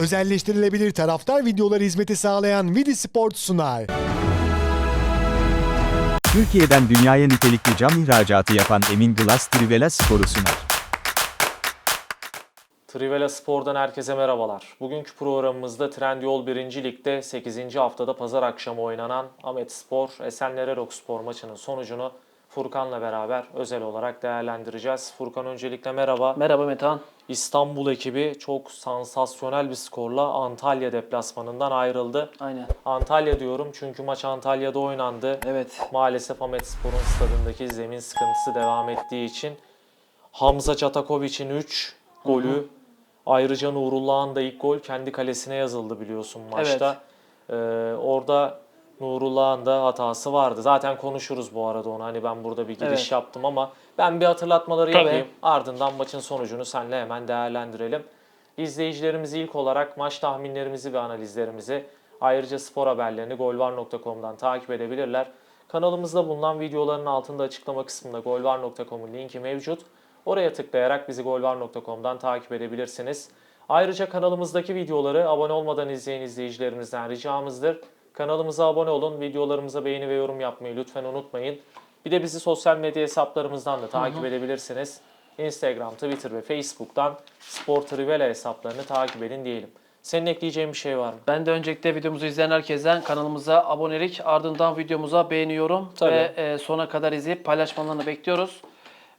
Özelleştirilebilir taraftar videoları hizmeti sağlayan Vidi Sport sunar. Türkiye'den dünyaya nitelikli cam ihracatı yapan Emin Glass Trivela Spor'u sunar. Trivela Spor'dan herkese merhabalar. Bugünkü programımızda Trendyol 1. Lig'de 8. haftada pazar akşamı oynanan Ahmet Spor, Esenler Erok Spor maçının sonucunu Furkan'la beraber özel olarak değerlendireceğiz. Furkan öncelikle merhaba. Merhaba Metehan. İstanbul ekibi çok sansasyonel bir skorla Antalya deplasmanından ayrıldı. Aynen. Antalya diyorum çünkü maç Antalya'da oynandı. Evet. Maalesef Ahmet Spor'un stadındaki zemin sıkıntısı devam ettiği için Hamza Çatakovic'in 3 golü ayrıca Nurullah'ın da ilk gol kendi kalesine yazıldı biliyorsun maçta. Ee, orada Nurullah'ın da hatası vardı. Zaten konuşuruz bu arada onu. Hani ben burada bir giriş Evet. yaptım ama ben bir hatırlatmaları Tabii. yapayım. Ardından maçın sonucunu seninle hemen değerlendirelim. İzleyicilerimiz ilk olarak maç tahminlerimizi ve analizlerimizi ayrıca spor haberlerini golvar.com'dan takip edebilirler. Kanalımızda bulunan videoların altında açıklama kısmında golvar.com'un linki mevcut. Oraya tıklayarak bizi golvar.com'dan takip edebilirsiniz. Ayrıca kanalımızdaki videoları abone olmadan izleyen izleyicilerimizden ricamızdır. Kanalımıza abone olun, videolarımıza beğeni ve yorum yapmayı lütfen unutmayın. Bir de bizi sosyal medya hesaplarımızdan da takip edebilirsiniz. Instagram, Twitter ve Facebook'tan Spor Trivela hesaplarını takip edin diyelim. Senin ekleyeceğin bir şey var mı? Ben de öncelikle videomuzu izleyen herkesten kanalımıza abonelik ardından videomuza beğeniyorum Tabii. ve e, sona kadar izleyip paylaşmalarını bekliyoruz.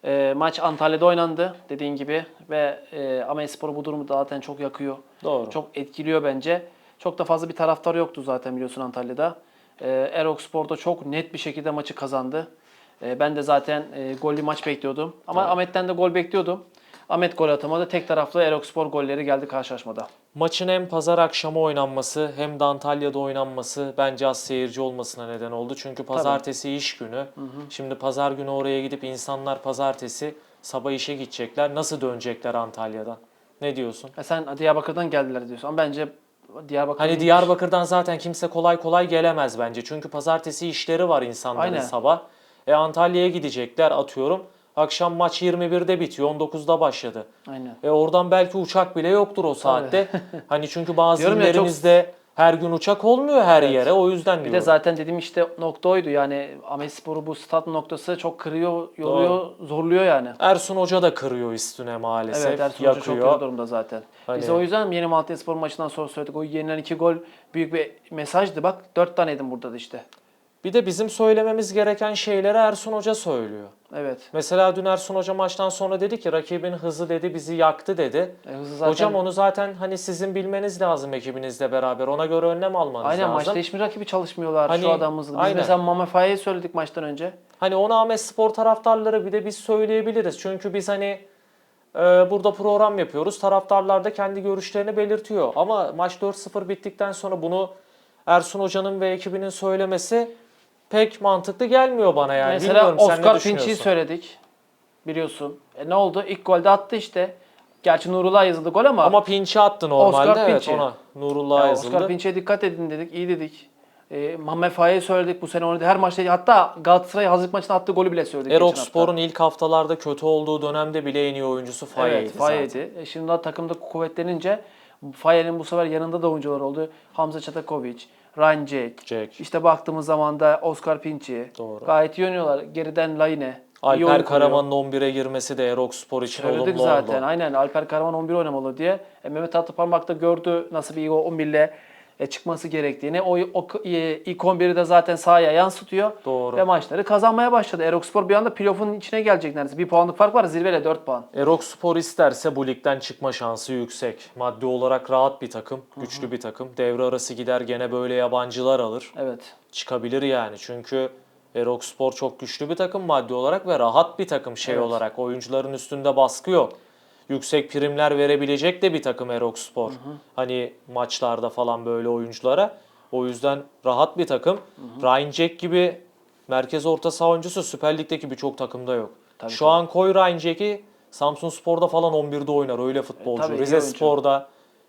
E, maç Antalya'da oynandı dediğin gibi ve e, Amespor bu durumu zaten çok yakıyor. Doğru. Çok etkiliyor bence. Çok da fazla bir taraftar yoktu zaten biliyorsun Antalya'da. E, Erok Spor'da çok net bir şekilde maçı kazandı. E, ben de zaten e, gollü maç bekliyordum. Ama Ahmet'ten de gol bekliyordum. Ahmet gol atamadı. Tek taraflı Erok Spor golleri geldi karşılaşmada. Maçın hem pazar akşamı oynanması hem de Antalya'da oynanması bence az seyirci olmasına neden oldu. Çünkü pazartesi iş günü. Şimdi pazar günü oraya gidip insanlar pazartesi sabah işe gidecekler. Nasıl dönecekler Antalya'dan? Ne diyorsun? E sen Diyarbakır'dan geldiler diyorsun ama bence Diyarbakır Hani. Diyarbakır'dan zaten kimse kolay kolay gelemez bence. Çünkü pazartesi işleri var insanların Aynen. sabah. E Antalya'ya gidecekler atıyorum. Akşam maç 21'de bitiyor. 19'da başladı. Aynen. E oradan belki uçak bile yoktur o saatte. hani çünkü bazı illerimizde her gün uçak olmuyor her yere. O yüzden Bir diyorum. de zaten dediğim işte nokta oydu yani Amespor'u bu stat noktası çok kırıyor, yoruyor, zorluyor yani. Ersun Hoca da kırıyor üstüne maalesef. Evet Ersun Hoca çok yakıyor. kötü durumda zaten. Biz Hani- o yüzden yeni Malatya Spor maçından sonra söyledik. O yenilen iki gol büyük bir mesajdı. Bak dört taneydim burada da işte. Bir de bizim söylememiz gereken şeyleri Ersun Hoca söylüyor. Evet. Mesela dün Ersun Hoca maçtan sonra dedi ki rakibin hızı dedi bizi yaktı dedi. E, hızı zaten... Hocam onu zaten hani sizin bilmeniz lazım ekibinizle beraber. Ona göre önlem almanız Aynen lazım. maçta hiçbir rakibi çalışmıyorlar Hani- şu adam hızlı. Biz aynen. mesela Mamefa'yı söyledik maçtan önce. Hani ona Ahmet Spor taraftarları bir de biz söyleyebiliriz. Çünkü biz hani e, burada program yapıyoruz. Taraftarlar da kendi görüşlerini belirtiyor. Ama maç 4-0 bittikten sonra bunu Ersun Hoca'nın ve ekibinin söylemesi pek mantıklı gelmiyor bana yani. mesela Bilmiyorum Oscar Finch'i söyledik. Biliyorsun. E ne oldu? İlk golde attı işte. Gerçi Nurullah yazıldı gol ama, Ama pinçi attı normalde. Oscar evet Pinç'i. ona. Nurullah'a Ya yazıldı. Oscar Pinç'e dikkat edin dedik, iyi dedik. E, Muhammed Faye'ye söyledik bu sene oynadı. Her maçta hatta Galatasaray hazırlık maçında attığı golü bile söyledik. Erok. Spor'un ilk haftalarda kötü olduğu dönemde bile en iyi oyuncusu Faye'ydi Evet. Faye'ydi. E, şimdi daha takımda kuvvetlenince Faye'nin bu sefer yanında da oyuncular oldu. Hamza Çatakovic, Ryan Jack. Jack. İşte baktığımız zaman da Oscar Pinç'i. Doğru. Gayet iyi oynuyorlar. Geriden oyun Alper. Karaman'ın 11'e girmesi de Erok Spor için Söyledik olumlu zaten. oldu. Aynen Alper Karaman 11 oynamalı diye. E, Mehmet Altıparmak da gördü nasıl bir 11 ile e, çıkması gerektiğini. O, o e, ilk 11'i de zaten sahaya yansıtıyor. Doğru. Ve maçları kazanmaya başladı. Erokspor bir anda playoff'un içine gelecek neredeyse. Bir puanlık fark var zirveyle 4 puan. Erok Spor isterse bu ligden çıkma şansı yüksek. Maddi olarak rahat bir takım, güçlü bir takım. Devre arası gider gene böyle yabancılar alır. Evet. Çıkabilir yani. Çünkü Erok Spor çok güçlü bir takım maddi olarak ve rahat bir takım şey Evet. olarak. Oyuncuların üstünde baskı yok. Yüksek primler verebilecek de bir takım Erok Spor. Hani maçlarda falan böyle oyunculara. O yüzden rahat bir takım. Ryan Jack gibi merkez orta saha oyuncusu Süper Lig'deki birçok takımda yok. Tabii, Şu tabii. an koy Ryan Jack'i Samsun Spor'da falan 11'de oynar öyle futbolcu. E, tabii, Rize. Spor'da,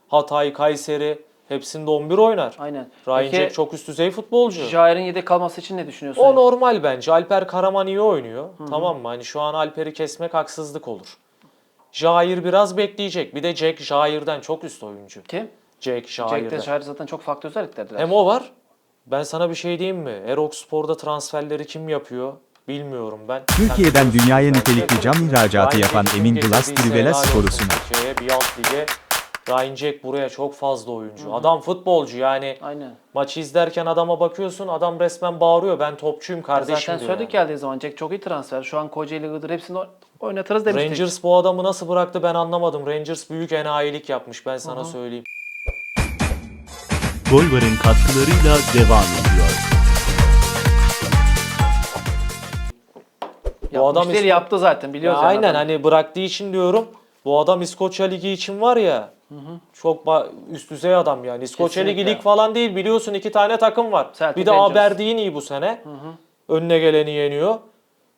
Hatay, Kayseri hepsinde 11 oynar. Aynen. Ryan Peki, Jack çok üst düzey futbolcu. Jair'in yedek kalması için ne düşünüyorsun? O normal bence. Alper Karaman iyi oynuyor. Tamam mı? Hani şu an Alper'i kesmek haksızlık olur. Jair biraz bekleyecek. Bir de Jack Jair'den çok üst oyuncu. Kim? Jack, Şair'de. Jack'te Şair zaten çok farklı özelliklerdiler. Hem o var. Ben sana bir şey diyeyim mi? Erok Spor'da transferleri kim yapıyor? Bilmiyorum ben. Türkiye'den dünyaya nitelikli cam ihracatı yapan Emin Glass Trivela olsun sunar. Türkiye'ye, bir alt lige. Ryan Jack buraya çok fazla oyuncu. Adam futbolcu yani. Aynen. Maçı izlerken adama bakıyorsun adam resmen bağırıyor ben topçuyum kardeşim Zaten diyor. söyledik yani. geldiği zaman Jack çok iyi transfer. Şu an Kocaeli Iğdır hepsini oynatırız demiştik. Rangers bu adamı nasıl bıraktı ben anlamadım. Rangers büyük enayilik yapmış ben sana söyleyeyim. Golvar'ın katkılarıyla devam ediyor. Bu adam Yapmış değil İsko- yaptı zaten Ya biliyoruz yani aynen adam. hani bıraktığı için diyorum. Bu adam İskoçya Ligi için var ya. Çok ba- üst düzey adam yani. İskoçya Ligi lig falan değil biliyorsun iki tane takım var. Celtic bir de Rangers. Aberdeen iyi bu sene. Önüne geleni yeniyor.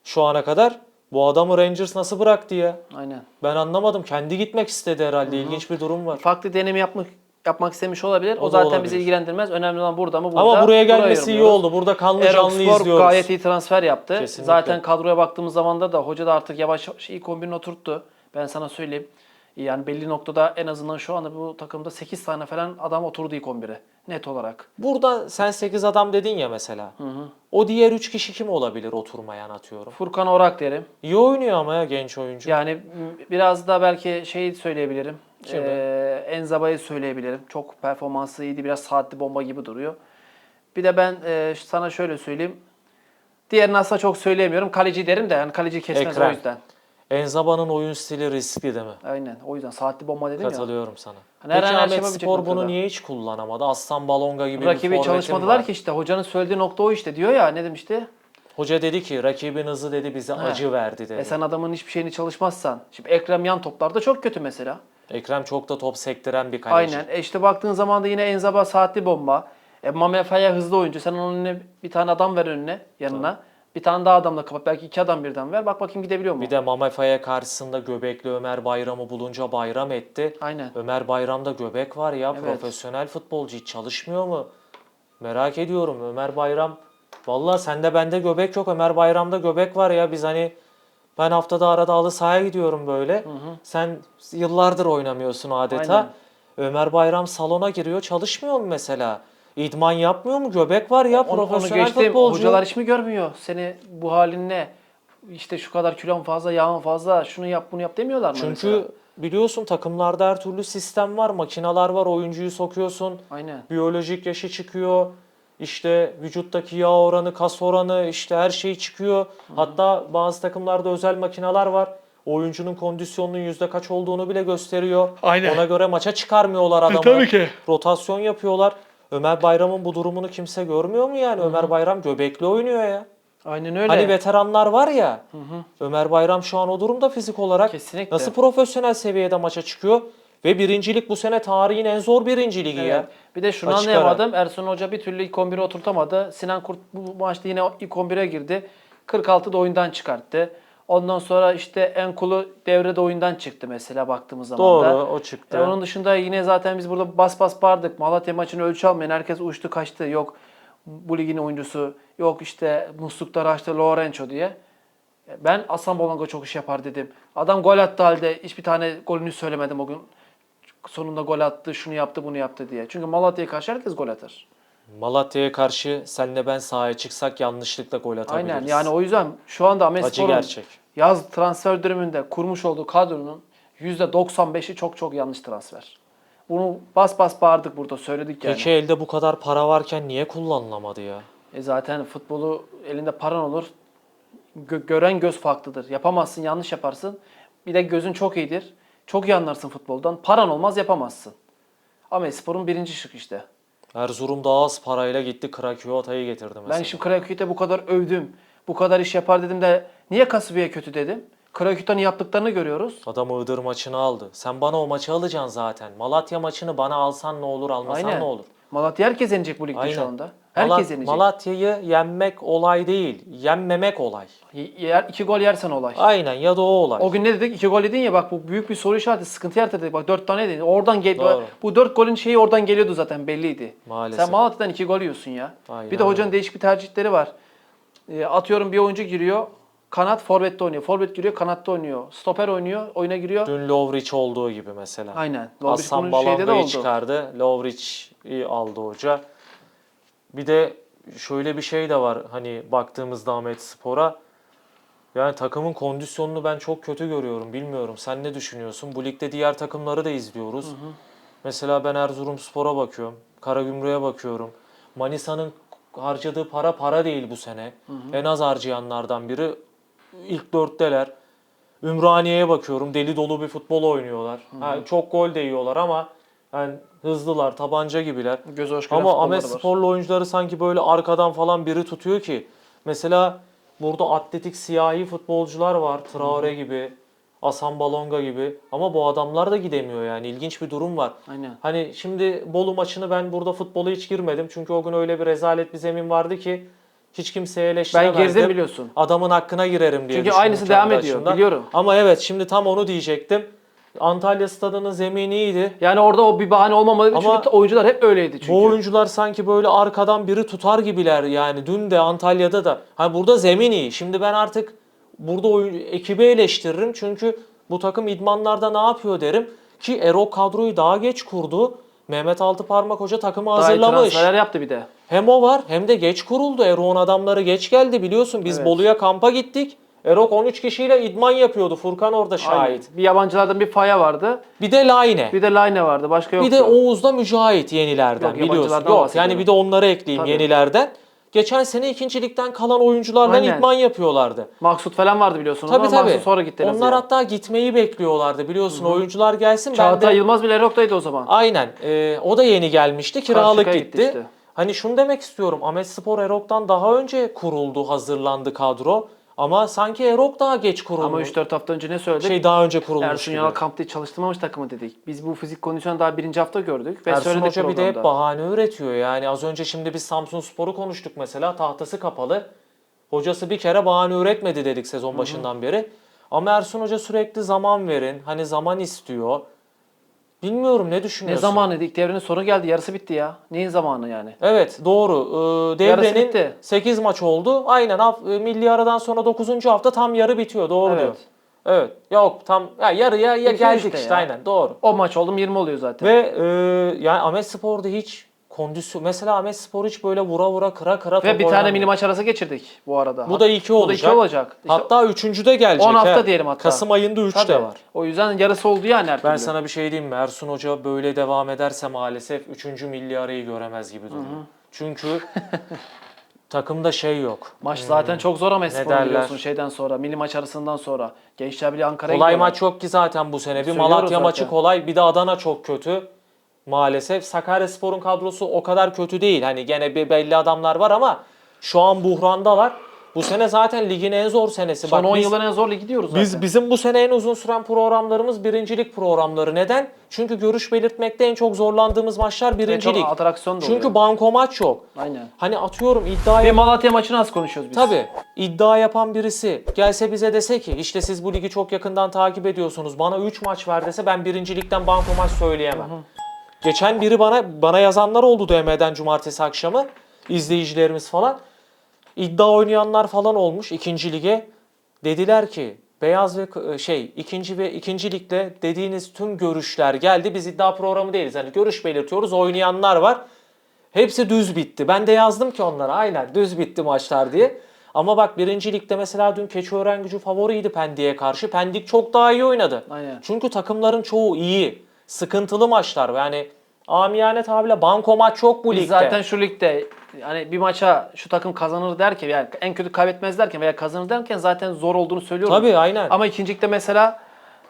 Şu ana kadar. Bu adamı Rangers nasıl bıraktı ya? Aynen. Ben anlamadım. Kendi gitmek istedi herhalde. İlginç bir durum var. Farklı deneyim yapmak yapmak istemiş olabilir. O, O zaten olabilir. bizi ilgilendirmez. Önemli olan burada mı burada. Ama buraya gelmesi iyi oldu. Burada kanlı Erol canlı Spor izliyoruz. gayet iyi transfer yaptı. Kesinlikle. Zaten kadroya baktığımız zaman da hoca da artık yavaş yavaş ilk 11'ini oturttu. Ben sana söyleyeyim. Yani belli noktada en azından şu anda bu takımda 8 tane falan adam oturdu ilk 11'e. Net olarak. Burada sen 8 adam dedin ya mesela. O diğer 3 kişi kim olabilir oturmayan atıyorum. Furkan Orak derim. İyi oynuyor ama ya genç oyuncu. Yani biraz da belki şey söyleyebilirim. Kimi? Ee, Enzaba'yı söyleyebilirim. Çok performansı iyiydi. Biraz saatli bomba gibi duruyor. Bir de ben e, sana şöyle söyleyeyim. Diğerini aslında çok söyleyemiyorum. Kaleci derim de yani kaleci kesmez Ekrem. o yüzden. Enzaba'nın oyun stili riskli değil mi? Aynen. O yüzden saatli bomba dedim ya. Katılıyorum sana. Hani Peki her Ahmet şey Spor bunu niye hiç kullanamadı? Aslan Balonga gibi bir Rakibi çalışmadılar var. ki işte. Hocanın söylediği nokta o işte diyor ya. Ne demişti? Hoca dedi ki rakibin hızı dedi bize He. acı verdi dedi. E sen adamın hiçbir şeyini çalışmazsan. Şimdi Ekrem yan toplarda çok kötü mesela. Ekrem çok da top sektiren bir kaleci. Aynen. E işte baktığın zaman da yine Enzaba saatli bomba. E Mame Faya hızlı oyuncu. Sen onun önüne bir tane adam ver önüne yanına. Bir tane daha adamla kapat. Belki iki adam birden ver. Bak bakayım gidebiliyor mu? Bir de Mamefa'ya karşısında göbekli Ömer Bayram'ı bulunca bayram etti. Aynen. Ömer Bayram'da göbek var ya Evet. profesyonel futbolcu hiç çalışmıyor mu? Merak ediyorum Ömer Bayram. Vallahi sende bende göbek yok Ömer Bayram'da göbek var ya biz hani ben haftada arada halı sahaya gidiyorum böyle. Sen yıllardır oynamıyorsun adeta. Aynen. Ömer Bayram salona giriyor çalışmıyor mu mesela? İdman yapmıyor mu? Göbek var ya Onu, onu profesyonel geçtim. futbolcu. Hocalar hiç mi görmüyor? Seni bu halinle işte şu kadar kilon fazla, yağın fazla, şunu yap bunu yap demiyorlar mı Çünkü mesela? biliyorsun takımlarda her türlü sistem var, makinalar var, oyuncuyu sokuyorsun. Aynen. Biyolojik yaşı çıkıyor. İşte vücuttaki yağ oranı, kas oranı, işte her şey çıkıyor. Hatta bazı takımlarda özel makineler var. Oyuncunun kondisyonunun yüzde kaç olduğunu bile gösteriyor. Aynen. Ona göre maça çıkarmıyorlar adamı. tabii ki. Rotasyon yapıyorlar. Ömer Bayram'ın bu durumunu kimse görmüyor mu yani? Ömer Bayram göbekli oynuyor ya. Aynen öyle. Hani veteranlar var ya. Ömer Bayram şu an o durumda fizik olarak. Kesinlikle. Nasıl profesyonel seviyede maça çıkıyor? Ve birincilik bu sene tarihin en zor birinci ligi ya. Evet. Bir de şunu Açık anlayamadım. Ersun Hoca bir türlü ilk 11'e oturtamadı. Sinan Kurt bu maçta yine ilk 11'e girdi. 46'da oyundan çıkarttı. Ondan sonra işte Enkulu devrede oyundan çıktı mesela baktığımız zaman Doğru da. o çıktı. E, onun dışında yine zaten biz burada bas bas bağırdık. Malatya maçını ölçü almayın. Herkes uçtu kaçtı. Yok bu ligin oyuncusu. Yok işte muslukları açtı Lorenzo diye. E, Ben Aslan Bolonga çok iş yapar dedim. Adam gol attı halde hiçbir tane golünü söylemedim o gün. Sonunda gol attı, şunu yaptı, bunu yaptı diye. Çünkü Malatya'ya karşı herkes gol atar. Malatya'ya karşı senle ben sahaya çıksak yanlışlıkla gol atabiliriz. Aynen. Yani o yüzden şu anda Amespor'un yaz transfer döneminde kurmuş olduğu kadronun %95'i çok çok yanlış transfer. Bunu bas bas bağırdık burada söyledik yani. Peki elde bu kadar para varken niye kullanılamadı ya? E zaten futbolu elinde paran olur. Gö- gören göz farklıdır. Yapamazsın, yanlış yaparsın. Bir de gözün çok iyidir. Çok iyi anlarsın futboldan. Paran olmaz yapamazsın. Ama sporun birinci şık işte. Erzurum daha az parayla gitti Krakowata'yı getirdi mesela. Ben şimdi Krakow'da bu kadar övdüm. Bu kadar iş yapar dedim de niye Kasıbiye kötü dedim. Krakow'dan yaptıklarını görüyoruz. Adam Iğdır maçını aldı. Sen bana o maçı alacaksın zaten. Malatya maçını bana alsan ne olur, almasan Aynen. ne olur? Malatya herkes yenecek bu ligde Aynen. şu anda. Herkes yenecek. Malatya'yı yenmek olay değil. Yenmemek olay. Yer, iki gol yersen olay. Aynen ya da o olay. O gün ne dedik? İki gol yedin ya bak bu büyük bir soru işareti. Sıkıntı yaratır dedik. Bak dört tane yedin. Oradan gel Doğru. Bu dört golün şeyi oradan geliyordu zaten belliydi. Maalesef. Sen Malatya'dan iki gol yiyorsun ya. Aynen bir de hocanın değişik bir tercihleri var. E, atıyorum bir oyuncu giriyor. kanat forvette oynuyor. Forvet giriyor, kanatta oynuyor. Stoper oynuyor, oyuna giriyor. Dün Lovric olduğu gibi mesela. Aynen. Lovric Aslan oldu. çıkardı. Lovric'i aldı hoca. Bir de şöyle bir şey de var hani baktığımızda Ahmet Spor'a. Yani takımın kondisyonunu ben çok kötü görüyorum. Bilmiyorum. Sen ne düşünüyorsun? Bu ligde diğer takımları da izliyoruz. Mesela ben Erzurumspor'a bakıyorum. Karagümrük'e bakıyorum. Manisa'nın harcadığı para para değil bu sene. En az harcayanlardan biri. İlk dörtteler. Ümraniye'ye bakıyorum. Deli dolu bir futbol oynuyorlar. Ha, çok gol de yiyorlar ama yani hızlılar, tabanca gibiler. Göz hoş gören Ama futbolları Ahmet var. Sporlu oyuncuları sanki böyle arkadan falan biri tutuyor ki. Mesela burada atletik siyahi futbolcular var. Traore gibi, Asan Balonga gibi. Ama bu adamlar da gidemiyor yani. İlginç bir durum var. Aynen. Hani şimdi Bolu maçını ben burada futbola hiç girmedim. Çünkü o gün öyle bir rezalet bir zemin vardı ki hiç kimseye Ben eleştiremezdim. girdim biliyorsun. Adamın hakkına girerim diye Çünkü düşündüm aynısı kendi devam ediyor, açımdan. biliyorum. Ama evet şimdi tam onu diyecektim. Antalya stadının zemini iyiydi. Yani orada o bir bahane olmamalıydı Ama çünkü oyuncular hep öyleydi çünkü. Bu oyuncular sanki böyle arkadan biri tutar gibiler yani. Dün de Antalya'da da. Hani burada zemin iyi. Şimdi ben artık burada oyun, ekibi eleştiririm. Çünkü bu takım idmanlarda ne yapıyor derim. Ki Erol kadroyu daha geç kurdu. Mehmet Altıparmak Hoca takımı Daha hazırlamış. transferler yaptı bir de. Hem o var hem de geç kuruldu. Erok'un adamları geç geldi biliyorsun. Biz Evet. Bolu'ya kampa gittik. Erok 13 kişiyle idman yapıyordu. Furkan orada Aynen. şahit. Bir yabancılardan bir Faya vardı. Bir de Layne. Bir de Line vardı. Başka yoktu. Bir de Oğuz'da Mücahit yenilerden Yok, biliyorsun. Yok yani bir de onları ekleyeyim Tabii. yenilerden. Geçen sene ikincilikten kalan oyuncularla Aynen. idman yapıyorlardı. Maksut falan vardı biliyorsun. Tabii ama tabii. Maksut sonra gitti Onlar azından. hatta gitmeyi bekliyorlardı biliyorsun. Oyuncular gelsin ben Çağatay de... Yılmaz bile Erok'taydı o zaman. Aynen. Ee, o da yeni gelmişti. Kiralık gitti. gitti işte. Hani şunu demek istiyorum. Ahmet Spor Erok'tan daha önce kuruldu, hazırlandı kadro. Ama sanki Erok daha geç kuruldu. Ama 3-4 hafta önce ne söyledik? şey daha önce kurulmuş Ersun. Yanal kampta çalıştırmamış takımı dedik. Biz bu fizik kondisyonu daha birinci hafta gördük. Ve Ersun Hoca bir de hep bahane üretiyor. Yani az önce şimdi biz Samsun Spor'u konuştuk mesela. Tahtası kapalı. Hocası bir kere bahane üretmedi dedik sezon başından beri. Ama Ersun Hoca sürekli zaman verin. Hani zaman istiyor. Bilmiyorum ne Ne düşünüyorsun? zamanıydı? İlk devrenin sonu geldi. Yarısı bitti ya. Neyin zamanı yani? Evet doğru. Ee, Yarısı devrenin bitti. 8 maç oldu. Aynen haf- e, milli aradan sonra 9. hafta tam yarı bitiyor. Doğru Evet. diyor. Evet. Yok tam ya yarıya ya İki geldik işte işte ya. aynen doğru. O maç oldu mu 20 oluyor zaten. Ve e, yani Ahmet Spor'da hiç kondisyon mesela Ahmet Spor hiç böyle vura vura kıra kıra Ve bir tane mini maç arası geçirdik bu arada. Bu da iki Bu da olacak. iki olacak. İşte Hatta üçüncü de gelecek. 10 hafta he. diyelim hatta. Kasım ayında 3 tabii. de var. O yüzden yarısı oldu yani her Ben türlü. sana bir şey diyeyim mi? Ersun Hoca böyle devam ederse maalesef 3. milli arayı göremez gibi duruyor. Çünkü takımda şey yok. Maç zaten çok zor ama derler? biliyorsun şeyden sonra. Milli maç arasından sonra. Gençler Birliği Ankara'ya Kolay gidiyorlar. maç yok ki zaten bu sene. Bir Söylüyoruz Malatya zaten. maçı kolay, bir de Adana çok kötü. Maalesef Sakaryaspor'un kadrosu o kadar kötü değil. Hani gene bir belli adamlar var ama şu an buhrandalar. Bu sene zaten ligin en zor senesi. Son Bak 10 biz- yılın en zor ligi diyoruz zaten. Biz bizim bu sene en uzun süren programlarımız birincilik programları. Neden? Çünkü görüş belirtmekte en çok zorlandığımız maçlar birincilik. çok atraksiyon da Çünkü oluyor. banko maç yok. Aynen. Hani atıyorum iddia Ve yap- Malatya maçını az konuşuyoruz biz. Tabii iddia yapan birisi gelse bize dese ki işte siz bu ligi çok yakından takip ediyorsunuz. Bana 3 maç ver dese ben birincilikten banko maç söyleyemem. Geçen biri bana bana yazanlar oldu DM'den cumartesi akşamı izleyicilerimiz falan. İddia oynayanlar falan olmuş ikinci lige. Dediler ki beyaz ve şey ikinci ve ikinci ligde dediğiniz tüm görüşler geldi. Biz iddia programı değiliz. Hani görüş belirtiyoruz. Oynayanlar var. Hepsi düz bitti. Ben de yazdım ki onlara aynen düz bitti maçlar diye. Ama bak birinci ligde mesela dün Keçiören gücü favoriydi Pendik'e karşı. Pendik çok daha iyi oynadı. Aynen. Çünkü takımların çoğu iyi. Sıkıntılı maçlar. Yani amiyane tabirle banko maç yok bu Biz ligde. zaten şu ligde hani bir maça şu takım kazanır derken yani en kötü kaybetmez derken veya kazanır derken zaten zor olduğunu söylüyoruz. Tabii aynen. Ama ikincilikte mesela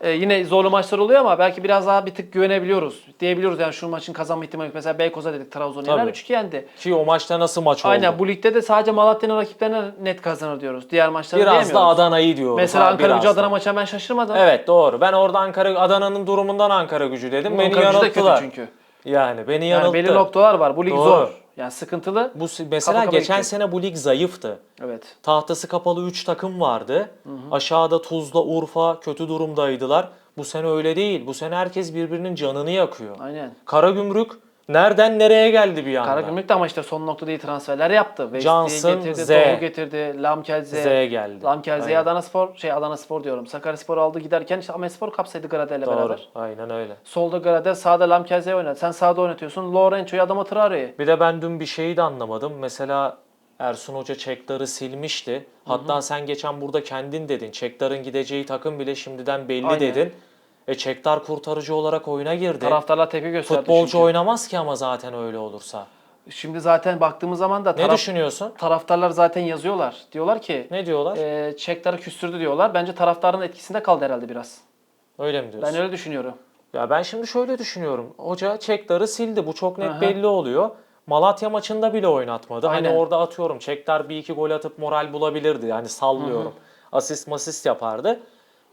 e, yine zorlu maçlar oluyor ama belki biraz daha bir tık güvenebiliyoruz. Diyebiliyoruz yani şu maçın kazanma ihtimali yok. Mesela Beykoz'a dedik Trabzon'a yener Tabii. 3-2 yendi. Ki o maçta nasıl maç oldu? Aynen bu ligde de sadece Malatya'nın rakiplerine net kazanır diyoruz. Diğer maçları Biraz diyemiyoruz. da Adana'yı diyoruz. Mesela ha, Ankara biraz gücü da. Adana maçına ben şaşırmadım. Evet doğru. Ben orada Ankara Adana'nın durumundan Ankara gücü dedim. Beni Ankara gücü de kötü yanılttılar. çünkü. Yani beni Yani yanılttı. belli noktalar var. Bu lig Doğru. zor. Yani sıkıntılı. Bu mesela kafa geçen gitti. sene bu lig zayıftı. Evet. Tahtası kapalı 3 takım vardı. Aşağıda Tuzla, Urfa kötü durumdaydılar. Bu sene öyle değil. Bu sene herkes birbirinin canını yakıyor. Aynen. Karagümrük nereden nereye geldi bir anda? Karagümrük de ama işte son noktada iyi transferler yaptı. Johnson, getirdi, Z. Doğu getirdi, Lamkelze. Z geldi. Lamkelze'yi Aynen. Adana Spor, şey Adana Spor diyorum. Sakaryaspor aldı giderken işte Ahmet Spor kapsaydı Gradel'le Doğru. beraber. Aynen öyle. Solda Gradel, sağda Lamkelze'yi oynadı. Sen sağda oynatıyorsun. Lorenzo'yu Adama Traore'yi. Bir de ben dün bir şeyi de anlamadım. Mesela Ersun Hoca Çektar'ı silmişti. Hatta sen geçen burada kendin dedin. Çektar'ın gideceği takım bile şimdiden belli Aynen. dedin. E Çektar kurtarıcı olarak oyuna girdi. Taraftarlar tepki gösterdi. Futbolcu çünkü. oynamaz ki ama zaten öyle olursa. Şimdi zaten baktığımız zaman da Ne taraf, düşünüyorsun? taraftarlar zaten yazıyorlar. Diyorlar ki Ne diyorlar? e, Çektar'ı küstürdü diyorlar. Bence taraftarın etkisinde kaldı herhalde biraz. öyle mi diyorsun? Ben öyle düşünüyorum. Ya ben şimdi şöyle düşünüyorum. Hoca Çektar'ı sildi. Bu çok net Aha. belli oluyor. Malatya maçında bile oynatmadı. Aynen. Hani orada atıyorum Çektar bir iki gol atıp moral bulabilirdi. Yani sallıyorum. Asist masist yapardı.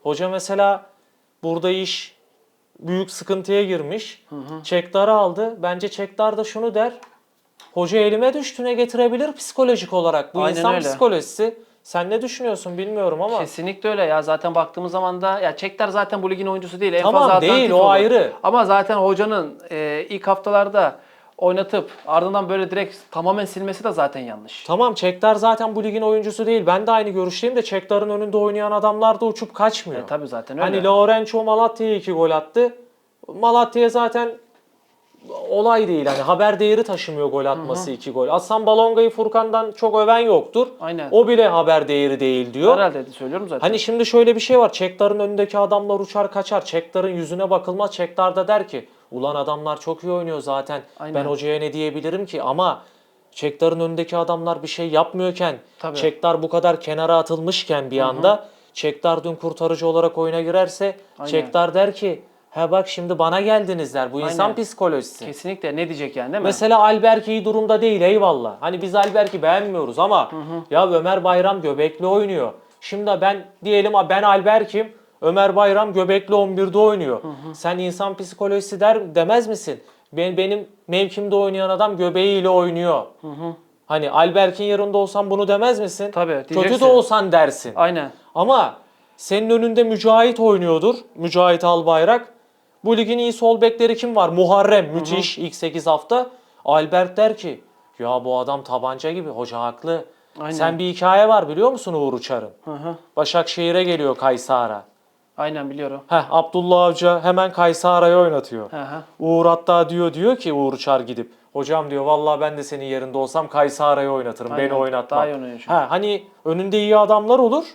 Hoca mesela burada iş büyük sıkıntıya girmiş. Çektar'ı aldı. Bence Çektar da şunu der. Hoca elime düştü ne getirebilir psikolojik olarak. Bu Aynen insan öyle. psikolojisi. Sen ne düşünüyorsun bilmiyorum ama. Kesinlikle öyle ya. Zaten baktığımız zaman da ya Çektar zaten bu ligin oyuncusu değil. En Tamam, fazla değil, o olur. ayrı. Ama zaten hocanın e, ilk haftalarda oynatıp ardından böyle direkt tamamen silmesi de zaten yanlış. Tamam Çektar zaten bu ligin oyuncusu değil. Ben de aynı görüşteyim de Çektar'ın önünde oynayan adamlar da uçup kaçmıyor. E, tabii zaten öyle. Hani Lorenzo Malatya'ya iki gol attı. Malatya'ya zaten olay değil. Hani haber değeri taşımıyor gol atması iki gol. Aslan Balonga'yı Furkan'dan çok öven yoktur. Aynen. O bile haber değeri değil diyor. Herhalde de söylüyorum zaten. Hani şimdi şöyle bir şey var. Çektar'ın önündeki adamlar uçar kaçar. Çektar'ın yüzüne bakılmaz. Çektar da der ki ulan adamlar çok iyi oynuyor zaten. Aynen. Ben hocaya ne diyebilirim ki? Ama Çektar'ın önündeki adamlar bir şey yapmıyorken, Tabii. Çektar bu kadar kenara atılmışken bir anda Çektar dün kurtarıcı olarak oyuna girerse Aynen. Çektar der ki he bak şimdi bana geldiniz der. Bu insan Aynen. psikolojisi. Kesinlikle ne diyecek yani değil mi? Mesela Alberk iyi durumda değil eyvallah. Hani biz Alberk'i beğenmiyoruz ama ya Ömer Bayram göbekli oynuyor. Şimdi ben diyelim ben Alberk'im. Ömer Bayram göbekli 11'de oynuyor. Sen insan psikolojisi der demez misin? Ben benim mevkimde oynayan adam göbeğiyle oynuyor. Hani Alberk'in yerinde olsan bunu demez misin? Tabii, Kötü de olsan dersin. Aynen. Ama senin önünde Mücahit oynuyordur. Mücahit Albayrak. Bu ligin iyi sol bekleri kim var? Muharrem müthiş ilk 8 hafta. Albert der ki ya bu adam tabanca gibi hoca haklı. Aynen. Sen bir hikaye var biliyor musun Uğur Uçar'ın? Hı hı. Başakşehir'e geliyor Kaysara. Aynen biliyorum. Heh Abdullah Avcı hemen Kaysara'yı oynatıyor. Hı hı. Uğur hatta diyor diyor ki Uğur Uçar gidip hocam diyor vallahi ben de senin yerinde olsam Kaysara'yı oynatırım. Aynen, Beni oynatma. daha iyi oynuyor çünkü. Ha, hani önünde iyi adamlar olur.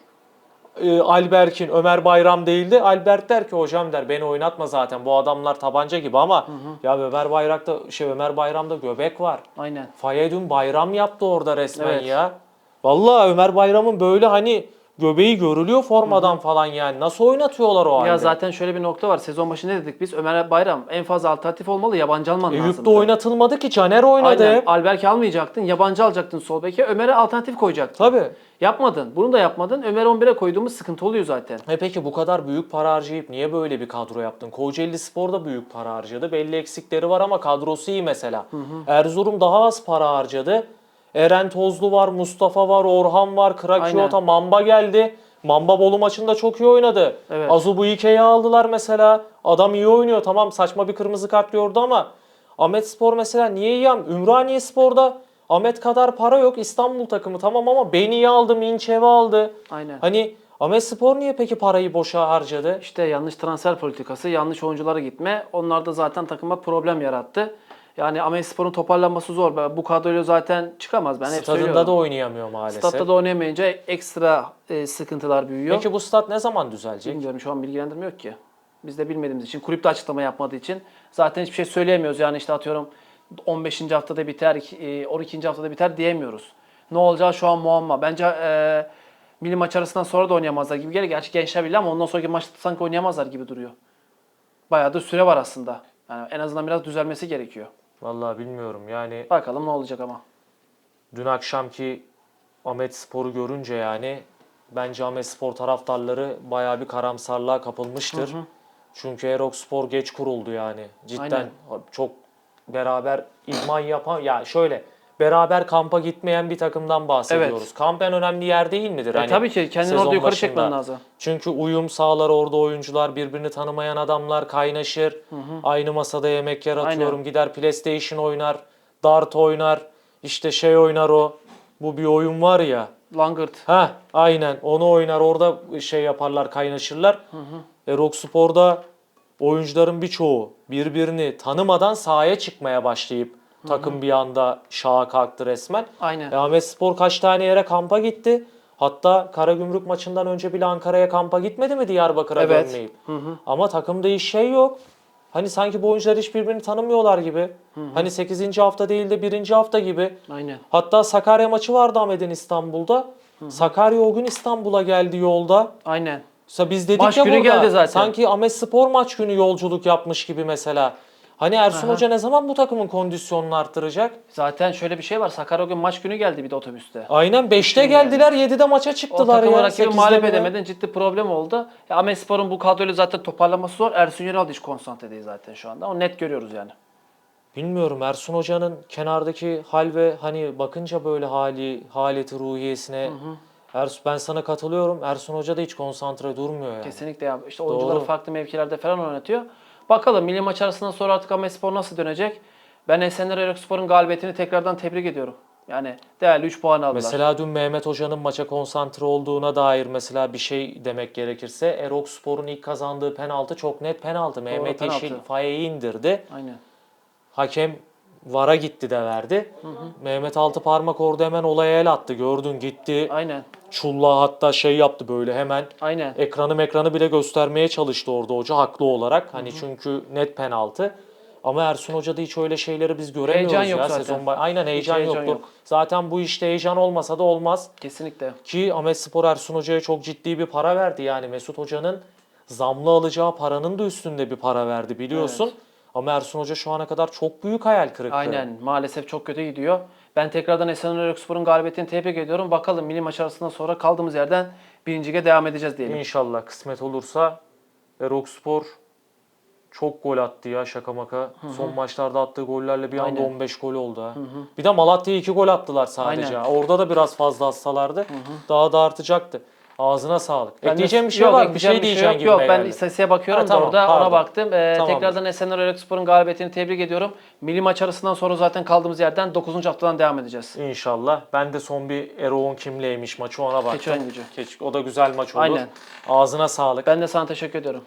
Ee, Alberk'in Ömer Bayram değildi. Albert der ki hocam der beni oynatma zaten bu adamlar tabanca gibi ama ya Ömer Bayrak'ta şey Ömer Bayram'da göbek var. Aynen. Faye dün bayram yaptı orada resmen Evet. ya. Vallahi Ömer Bayram'ın böyle hani göbeği görülüyor formadan falan yani. Nasıl oynatıyorlar o halde? Ya zaten şöyle bir nokta var. Sezon başı ne dedik biz? Ömer Bayram en fazla alternatif olmalı. Yabancı alman lazım. Eyüp'te oynatılmadı ki Caner oynadı Aynen. hep. Alberk'i almayacaktın. Yabancı alacaktın sol beke. Ömer'e alternatif koyacaktın. Tabii. Yapmadın. Bunu da yapmadın. Ömer 11'e koyduğumuz sıkıntı oluyor zaten. E peki bu kadar büyük para harcayıp niye böyle bir kadro yaptın? Kocaeli Spor da büyük para harcadı. Belli eksikleri var ama kadrosu iyi mesela. Erzurum daha az para harcadı. Eren Tozlu var, Mustafa var, Orhan var, Krakiyota, Aynen. Mamba geldi. Mamba Bolu maçında çok iyi oynadı. Evet. Azubuike'yi aldılar mesela. Adam iyi oynuyor. Tamam saçma bir kırmızı kart gördü ama Ahmet Spor mesela niye iyi? Ümraniye Spor'da Ahmet kadar para yok. İstanbul takımı tamam ama Beni'yi aldı, Minçev'i aldı. Aynen. Hani Ahmet Spor niye peki parayı boşa harcadı? İşte yanlış transfer politikası, yanlış oyunculara gitme. Onlar da zaten takıma problem yarattı. Yani Amespor'un toparlanması zor. Ben Bu kadroyla zaten çıkamaz. Ben hep Stadında söylüyorum. da oynayamıyor maalesef. Statta da oynayamayınca ekstra e, sıkıntılar büyüyor. Peki bu stat ne zaman düzelecek? Bilmiyorum şu an bilgilendirme yok ki. Biz de bilmediğimiz için, kulüp de açıklama yapmadığı için zaten hiçbir şey söyleyemiyoruz. Yani işte atıyorum 15. haftada biter, e, 12. haftada biter diyemiyoruz. Ne olacağı şu an muamma. Bence e, milli maç arasından sonra da oynayamazlar gibi geliyor. Gerçi Gençler Birliği ama ondan sonraki maçta sanki oynayamazlar gibi duruyor. Bayağı da süre var aslında. Yani en azından biraz düzelmesi gerekiyor. Vallahi bilmiyorum yani Bakalım ne olacak ama. dün akşamki Ahmet Spor'u görünce yani bence Ahmet Spor taraftarları bayağı bir karamsarlığa kapılmıştır. Çünkü Erok Spor geç kuruldu yani. Cidden Aynen. çok beraber idman yapan ya şöyle beraber kampa gitmeyen bir takımdan bahsediyoruz. Evet. Kamp en önemli yer değil midir? E, Hani tabii ki kendini orada yukarı başında. çekmen lazım. Çünkü uyum sağlar orada oyuncular, birbirini tanımayan adamlar kaynaşır. Aynı masada yemek yer atıyorum. Aynen. Gider PlayStation oynar, Dart oynar, işte şey oynar o. Bu bir oyun var ya. Langırt. Ha, aynen onu oynar orada şey yaparlar kaynaşırlar. E, Rock Spor'da oyuncuların birçoğu birbirini tanımadan sahaya çıkmaya başlayıp takım bir anda şaha kalktı resmen. Aynen. E, Ahmet Spor kaç tane yere kampa gitti. Hatta Karagümrük maçından önce bile Ankara'ya kampa gitmedi mi Diyarbakır'a Evet. dönmeyip? Ama takımda hiç şey yok. Hani sanki bu oyuncular hiç birbirini tanımıyorlar gibi. Hani 8. hafta değil de 1. hafta gibi. Aynen. Hatta Sakarya maçı vardı Ahmet'in İstanbul'da. Sakarya o gün İstanbul'a geldi yolda. Aynen. Mesela biz dedik Maç ya günü burada, geldi zaten. sanki Ahmet Spor maç günü yolculuk yapmış gibi mesela. Hani Ersun Aha. Hoca ne zaman bu takımın kondisyonunu arttıracak? Zaten şöyle bir şey var. Sakarya o gün maç günü geldi bir de otobüste. Aynen 5'te geldiler 7'de maça O çıktılar takım ya. rakibi 8'de mağlup bile. edemedin. Ciddi problem oldu. Ya Ahmet Spor'un bu kadroyla zaten toparlaması zor. Ersun Yanal hiç konsantre değil zaten şu anda. Onu net görüyoruz yani. Bilmiyorum Ersun Hoca'nın kenardaki hal ve hani bakınca böyle hali, haleti ruhiyesine Ersun, ben sana katılıyorum. Ersun Hoca da hiç konsantre durmuyor yani. Kesinlikle ya. İşte oyuncuları Doğru. farklı mevkilerde falan oynatıyor. Bakalım milli maç arasından sonra artık Ahmet Spor nasıl dönecek? Ben Esenler Erokspor'un galibiyetini tekrardan tebrik ediyorum. Yani değerli 3 puan aldılar. Mesela dün Mehmet Hoca'nın maça konsantre olduğuna dair mesela bir şey demek gerekirse Erok Spor'un ilk kazandığı penaltı çok net penaltı. Mehmet penaltı. Yeşil Faye'yi indirdi. Aynen. Hakem VAR'a gitti de verdi. Mehmet Altıparmak orada hemen olaya el attı. Gördün gitti. Aynen. Çulla hatta şey yaptı böyle hemen Aynen. ekranı ekranı bile göstermeye çalıştı orada hoca haklı olarak. Hani çünkü net penaltı. Ama Ersun Hoca'da hiç öyle şeyleri biz göremiyoruz Heyecan yok ya zaten. sezon başı. Aynen heyecan, heyecan yoktu. yok. Zaten bu işte heyecan olmasa da olmaz. Kesinlikle. Ki Ahmet Spor Ersun Hoca'ya çok ciddi bir para verdi. Yani Mesut Hoca'nın zamlı alacağı paranın da üstünde bir para verdi biliyorsun. Ama Ersun Hoca şu ana kadar çok büyük hayal kırıklığı. Aynen. Maalesef çok kötü gidiyor. Ben tekrardan Esenler Erokspor'un galibiyetini tebrik ediyorum. Bakalım milli maç arasından sonra kaldığımız yerden birinci lige devam edeceğiz diyelim. İnşallah kısmet olursa Erok Spor çok gol attı ya şaka maka. Son maçlarda attığı gollerle bir anda Aynen. 15 gol oldu ha. Bir de Malatya'ya 2 gol attılar sadece. Aynen. Orada da biraz fazla atsalardı daha da artacaktı. Ağzına sağlık. Ben Ekleyeceğim bir şey yok, var mı? Bir şey diyeceğim yok. gibi Yok ben istatistiğe bakıyorum Ha, da tamam, orada pardon. ona baktım. Ee, tekrardan Esenler Erokspor'un galibiyetini tebrik ediyorum. Milli maç arasından sonra zaten kaldığımız yerden 9. haftadan devam edeceğiz. İnşallah. Ben de son bir Erol'un kimleymiş maçı ona baktım. Keçiören gücü. Keç- o da güzel maç olur. Aynen. Ağzına sağlık. Ben de sana teşekkür ediyorum.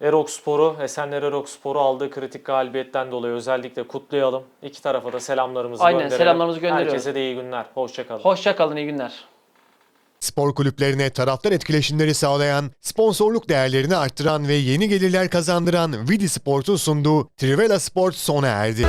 Erok Spor'u, Esenler Erok Spor'u aldığı kritik galibiyetten dolayı özellikle kutlayalım. İki tarafa da selamlarımızı Aynen, gönderelim. selamlarımızı gönderiyoruz. Herkese de iyi günler. Hoşçakalın. Hoşça kalın, iyi günler. Spor kulüplerine taraftar etkileşimleri sağlayan, sponsorluk değerlerini arttıran ve yeni gelirler kazandıran Vidi Sport'un sunduğu Trivela Sport sona erdi.